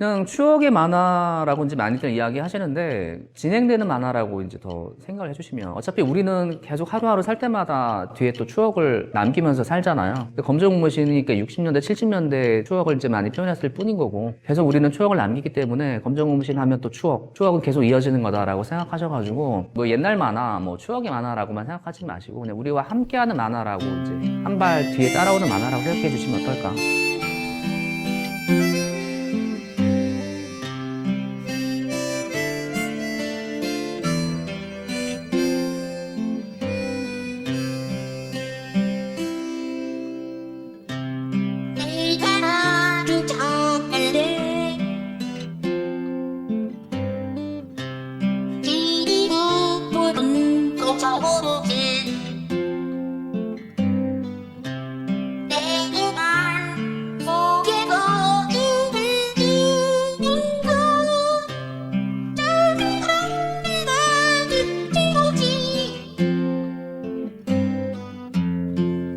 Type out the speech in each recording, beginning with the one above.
그냥 추억의 만화라고 이제 많이들 이야기하시는데 진행되는 만화라고 이제 더 생각을 해주시면 어차피 우리는 계속 하루하루 살 때마다 뒤에 또 추억을 남기면서 살잖아요. 검정고무신이 그러니까 60년대, 70년대 추억을 이제 많이 표현했을 뿐인 거고 계속 우리는 추억을 남기기 때문에 검정고무신 하면 또 추억, 추억은 계속 이어지는 거다라고 생각하셔가지고 뭐 옛날 만화, 뭐 추억의 만화라고만 생각하지 마시고 그냥 우리와 함께하는 만화라고 이제 한 발 뒤에 따라오는 만화라고 생각해 주시면 어떨까? 거지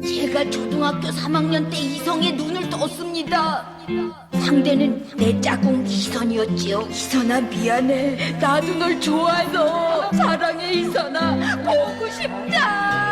제가 초등학교 3학년 때 이성의 눈을 떴습니다. 상대는 내 짝꿍 이선이었지요. 이선아 미안해. 나도 널 좋아해서 사랑해 이선아. 보고 싶다.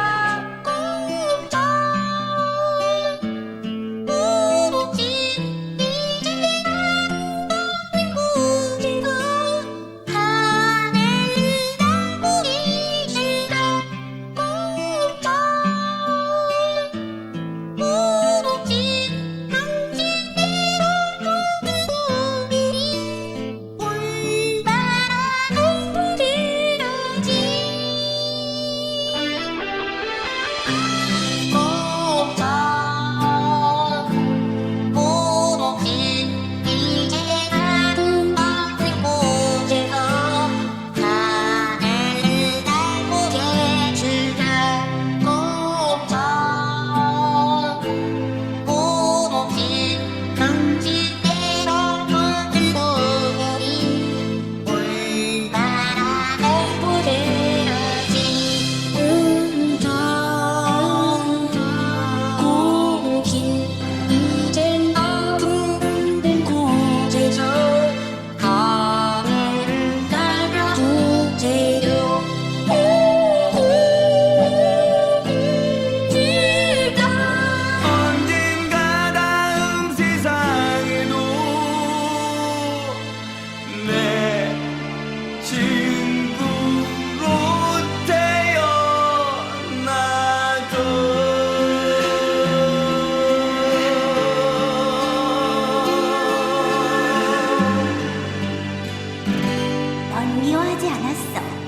태어나